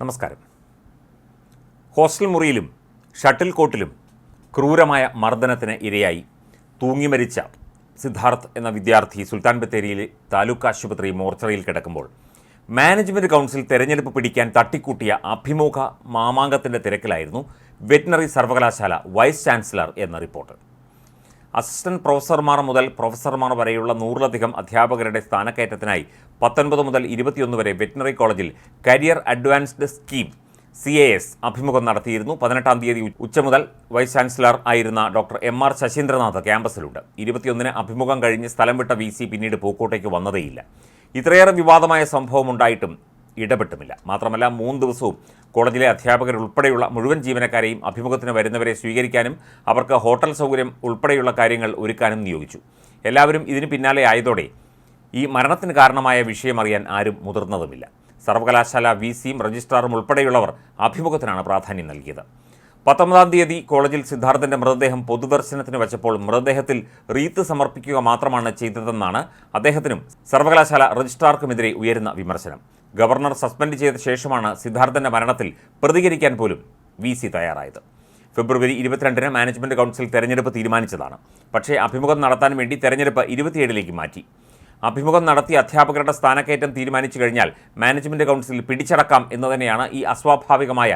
നമസ്കാരം. Hostel മുറിയിലും shuttle കോട്ടിലും ക്രൂരമായ മർദ്ദനത്തിന് ഇരയായി തൂങ്ങി മരിച്ച സിദ്ധാർത്ഥ് എന്ന വിദ്യാർത്ഥി സുൽത്താൻ ബത്തേരിയിലെ താലൂക്ക് ആശുപത്രി മോർച്ചറിയിൽ കിടക്കുമ്പോൾ മാനേജ്മെന്റ് കൗൺസിൽ തെരഞ്ഞെടുപ്പ് പിടിക്കാൻ തട്ടിക്കൂട്ടിയ അഭിമുഖ മാമാങ്കത്തിന്റെ തിരക്കിലായിരുന്നു വെറ്റിനറി സർവകലാശാല വൈസ് ചാൻസലർ എന്ന റിപ്പോർട്ട്. അസിസ്റ്റന്റ് പ്രൊഫസർമാർ മുതൽ പ്രൊഫസർമാർ വരെയുള്ള നൂറിലധികം അധ്യാപകരുടെ സ്ഥാനക്കയറ്റത്തിനായി പത്തൊൻപത് മുതൽ ഇരുപത്തിയൊന്ന് വരെ വെറ്റിനറി കോളേജിൽ career advanced scheme C A S അഭിമുഖം നടത്തിയിരുന്നു. പതിനെട്ടാം തീയതി ഉച്ച മുതൽ വൈസ് ചാൻസലർ ആയിരുന്ന ഡോക്ടർ എം ആർ ശശീന്ദ്രനാഥ് ക്യാമ്പസിലുണ്ട്. ഇരുപത്തിയൊന്നിന് അഭിമുഖം കഴിഞ്ഞ് സ്ഥലം വിട്ട വി സി പിന്നീട് പൂക്കോട്ടേക്ക് വന്നതേയില്ല. ഇത്രയേറെ വിവാദമായ സംഭവം ഉണ്ടായിട്ടും ഇടപെട്ടുമില്ല. മാത്രമല്ല മൂന്ന് ദിവസവും കോളേജിലെ അധ്യാപകരുൾപ്പെടെയുള്ള മുഴുവൻ ജീവനക്കാരെയും അഭിമുഖത്തിന് വരുന്നവരെ സ്വീകരിക്കാനും അവർക്ക് ഹോട്ടൽ സൗകര്യം ഉൾപ്പെടെയുള്ള കാര്യങ്ങൾ ഒരുക്കാനും നിയോഗിച്ചു. എല്ലാവരും ഇതിന് പിന്നാലെ ആയതോടെ ഈ മരണത്തിന് കാരണമായ വിഷയം അറിയാൻ ആരും മുതിർന്നതുമില്ല. സർവകലാശാല വി സിയും രജിസ്ട്രാറും ഉൾപ്പെടെയുള്ളവർ അഭിമുഖത്തിനാണ് പ്രാധാന്യം നൽകിയത്. പത്തൊമ്പതാം തീയതി കോളേജിൽ സിദ്ധാർത്ഥന്റെ മൃതദേഹം പൊതുദർശനത്തിന് വെച്ചപ്പോൾ മൃതദേഹത്തിൽ റീത്ത് സമർപ്പിക്കുക മാത്രമാണ് ചെയ്തതെന്നാണ് അദ്ദേഹത്തിനും സർവകലാശാല രജിസ്ട്രാർക്കുമെതിരെ ഉയരുന്ന വിമർശനം. ഗവർണർ സസ്പെൻഡ് ചെയ്ത ശേഷമാണ് സിദ്ധാർത്ഥന്റെ മരണത്തിൽ പ്രതികരിക്കാൻ പോലും വി സി തയ്യാറായത്. ഫെബ്രുവരി ഇരുപത്തിരണ്ടിന് മാനേജ്മെന്റ് കൗൺസിൽ തെരഞ്ഞെടുപ്പ് തീരുമാനിച്ചതാണ്. പക്ഷേ അഭിമുഖം നടത്താൻ വേണ്ടി തെരഞ്ഞെടുപ്പ് ഇരുപത്തിയേഴിലേക്ക് മാറ്റി. അഭിമുഖം നടത്തി അധ്യാപകരുടെ സ്ഥാനക്കയറ്റം തീരുമാനിച്ചു കഴിഞ്ഞാൽ മാനേജ്മെന്റ് കൗൺസിൽ പിടിച്ചടക്കാം എന്ന് തന്നെയാണ് ഈ അസ്വാഭാവികമായ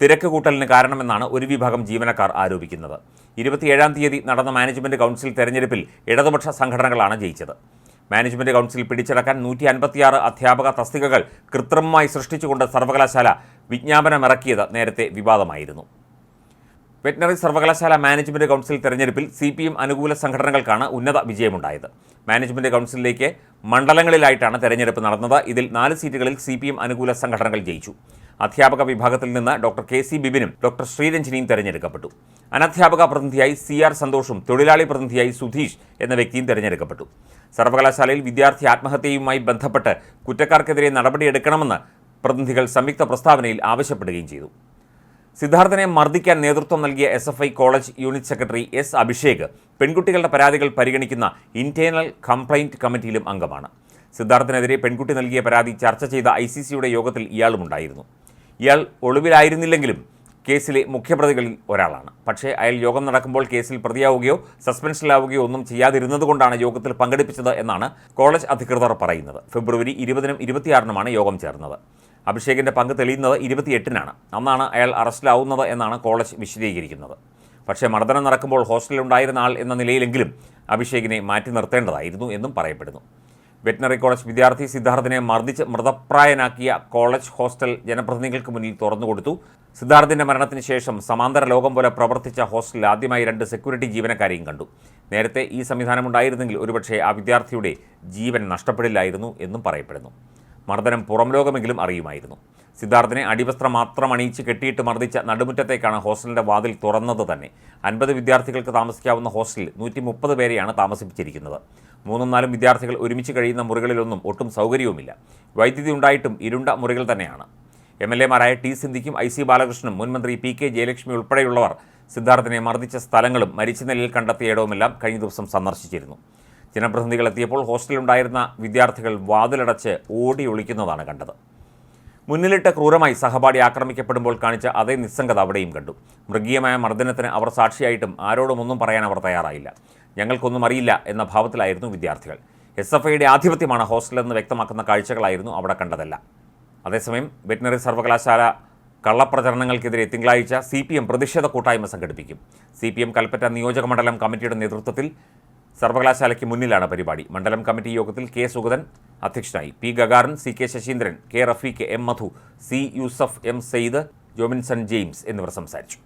തിരക്ക് കൂട്ടലിന് കാരണമെന്നാണ് ഒരു വിഭാഗം ജീവനക്കാർ ആരോപിക്കുന്നത്. ഇരുപത്തിയേഴാം തീയതി നടന്ന മാനേജ്മെന്റ് കൗൺസിൽ തെരഞ്ഞെടുപ്പിൽ ഇടതുപക്ഷ സംഘടനകളാണ് ജയിച്ചത്. മാനേജ്മെന്റ് കൗൺസിൽ പിടിച്ചടക്കാൻ നൂറ്റി അൻപത്തിയാറ് അധ്യാപക തസ്തികകൾ കൃത്രിമമായി സൃഷ്ടിച്ചുകൊണ്ട് സർവകലാശാല വിജ്ഞാപനമിറക്കിയത് നേരത്തെ വിവാദമായിരുന്നു. വെറ്റിനറി സർവകലാശാല മാനേജ്മെന്റ് കൗൺസിൽ തെരഞ്ഞെടുപ്പിൽ സി പി എം അനുകൂല സംഘടനകൾക്കാണ് ഉന്നത വിജയമുണ്ടായത്. മാനേജ്മെന്റ് കൗൺസിലിലേക്ക് മണ്ഡലങ്ങളിലായിട്ടാണ് തെരഞ്ഞെടുപ്പ് നടന്നത്. ഇതിൽ നാല് സീറ്റുകളിൽ സി പി എം അനുകൂല സംഘടനകൾ ജയിച്ചു. അധ്യാപക വിഭാഗത്തിൽ നിന്ന് ഡോക്ടർ കെ സി ബിബിനും ഡോക്ടർ ശ്രീരഞ്ജിനിയും തെരഞ്ഞെടുക്കപ്പെട്ടു. അനധ്യാപക പ്രതിനിധിയായി സി ആർ സന്തോഷും തൊഴിലാളി പ്രതിനിധിയായി സുധീഷ് എന്ന വ്യക്തിയും തെരഞ്ഞെടുക്കപ്പെട്ടു. സർവകലാശാലയിൽ വിദ്യാർത്ഥി ആത്മഹത്യയുമായി ബന്ധപ്പെട്ട് കുറ്റക്കാർക്കെതിരെ നടപടിയെടുക്കണമെന്ന് പ്രതിനിധികൾ സംയുക്ത പ്രസ്താവനയിൽ ആവശ്യപ്പെടുകയും ചെയ്തു. സിദ്ധാർത്ഥനെ മർദ്ദിക്കാൻ നേതൃത്വം നൽകിയ S F I college unit secretary S Abhishek പെൺകുട്ടികളുടെ പരാതികൾ പരിഗണിക്കുന്ന ഇന്റേണൽ കംപ്ലൈന്റ് കമ്മിറ്റിയിലും അംഗമാണ്. സിദ്ധാർത്ഥനെതിരെ പെൺകുട്ടി നൽകിയ പരാതി ചർച്ച ചെയ്ത ഐ യോഗത്തിൽ ഇയാളും ഉണ്ടായിരുന്നു ഇയാൾ ഒളിവിലായിരുന്നില്ലെങ്കിലും കേസിലെ മുഖ്യപ്രതികളിൽ ഒരാളാണ്. പക്ഷേ അയാൾ യോഗം നടക്കുമ്പോൾ കേസിൽ പ്രതിയാവുകയോ സസ്പെൻഷനിലാവുകയോ ഒന്നും ചെയ്യാതിരുന്നതുകൊണ്ടാണ് യോഗത്തിൽ പങ്കെടുപ്പിച്ചത് എന്നാണ് കോളേജ് അധികൃതർ പറയുന്നത്. ഫെബ്രുവരി ഇരുപതിനും ഇരുപത്തിയാറിനുമാണ് യോഗം ചേർന്നത്. അഭിഷേകിന്റെ പങ്ക് തെളിയുന്നത് ഇരുപത്തിയെട്ടിനാണ്. അന്നാണ് അയാൾ അറസ്റ്റിലാവുന്നത് എന്നാണ് കോളേജ് വിശദീകരിക്കുന്നത്. പക്ഷേ മർദ്ദനം നടക്കുമ്പോൾ ഹോസ്റ്റലിലുണ്ടായിരുന്ന ആൾ എന്ന നിലയിലെങ്കിലും അഭിഷേകിനെ മാറ്റി നിർത്തേണ്ടതായിരുന്നു എന്നും പറയപ്പെടുന്നു. വെറ്റിനറി കോളേജ് വിദ്യാർത്ഥി സിദ്ധാർത്ഥിനെ മർദ്ദിച്ച് മൃതപ്രായനാക്കിയ കോളേജ് ഹോസ്റ്റൽ ജനപ്രതിനിധികൾക്ക് മുന്നിൽ തുറന്നുകൊടുത്തു സിദ്ധാർത്ഥിന്റെ മരണത്തിന് ശേഷം സമാന്തര ലോകം പോലെ പ്രവർത്തിച്ച ഹോസ്റ്റലിൽ ആദ്യമായി രണ്ട് സെക്യൂരിറ്റി ജീവനക്കാരെയും കണ്ടു. നേരത്തെ ഈ സംവിധാനം ഉണ്ടായിരുന്നെങ്കിൽ ഒരുപക്ഷേ ആ വിദ്യാർത്ഥിയുടെ ജീവൻ നഷ്ടപ്പെടില്ലായിരുന്നു എന്നും പറയപ്പെടുന്നു. മർദ്ദനം പുറം ലോകമെങ്കിലും അറിയുമായിരുന്നു. സിദ്ധാർത്ഥിനെ അടിവസ്ത്രം മാത്രം അണിയിച്ച് കെട്ടിയിട്ട് മർദ്ദിച്ച നടുമുറ്റത്തേക്കാണ് ഹോസ്റ്റലിന്റെ വാതിൽ തുറന്നത് തന്നെ. അൻപത് വിദ്യാർത്ഥികൾക്ക് താമസിക്കാവുന്ന ഹോസ്റ്റലിൽ നൂറ്റി മുപ്പത് പേരെയാണ് താമസിപ്പിച്ചിരിക്കുന്നത്. മൂന്നും നാലും വിദ്യാർത്ഥികൾ ഒരുമിച്ച് കഴിയുന്ന മുറികളിലൊന്നും ഒട്ടും സൗകര്യവുമില്ല. വൈദ്യുതി ഉണ്ടായിട്ടും ഇരുണ്ട മുറികൾ തന്നെയാണ്. എം എൽ എമാരായ ടി സിന്ധിക്കും ഐ സി ബാലകൃഷ്ണനും മുൻമന്ത്രി പി കെ ജയലക്ഷ്മി ഉൾപ്പെടെയുള്ളവർ സിദ്ധാർത്ഥിനെ മർദ്ദിച്ച സ്ഥലങ്ങളും മരിച്ച നിലയിൽ കണ്ടെത്തിയ ഇടവുമെല്ലാം കഴിഞ്ഞ ദിവസം സന്ദർശിച്ചിരുന്നു. ജനപ്രതിനിധികൾ എത്തിയപ്പോൾ ഹോസ്റ്റലിലുണ്ടായിരുന്ന വിദ്യാർത്ഥികൾ വാതിലടച്ച് ഓടി ഒളിക്കുന്നതാണ് കണ്ടത്. മുന്നിലിട്ട് ക്രൂരമായി സഹപാഠി ആക്രമിക്കപ്പെടുമ്പോൾ കാണിച്ച അതേ നിസ്സംഗത അവിടെയും കണ്ടു. മൃഗീയമായ മർദ്ദനത്തിന് അവർ സാക്ഷിയായിട്ടും ആരോടും ഒന്നും പറയാൻ അവർ തയ്യാറായില്ല. ഞങ്ങൾക്കൊന്നും അറിയില്ല എന്ന ഭാവത്തിലായിരുന്നു വിദ്യാർത്ഥികൾ. എസ് എഫ് ഐയുടെ ആധിപത്യമാണ് ഹോസ്റ്റലെന്ന് വ്യക്തമാക്കുന്ന കാഴ്ചകളായിരുന്നു അവിടെ കണ്ടതല്ല. അതേസമയം വെറ്റിനറി സർവകലാശാല കള്ളപ്രചരണങ്ങൾക്കെതിരെ തിങ്കളാഴ്ച സി പി എം പ്രതിഷേധ കൂട്ടായ്മ സംഘടിപ്പിക്കും. സി പി എം കൽപ്പറ്റ നിയോജക മണ്ഡലം കമ്മിറ്റിയുടെ നേതൃത്വത്തിൽ സർവകലാശാലയ്ക്ക് മുന്നിലാണ് പരിപാടി. മണ്ഡലം കമ്മിറ്റി യോഗത്തിൽ കെ സുഗതൻ അധ്യക്ഷനായി. P Gagarin C K Sasheendran K Rafeeq M Madhu C Yusuf M Sayed Jominson James എന്നിവർ സംസാരിച്ചു.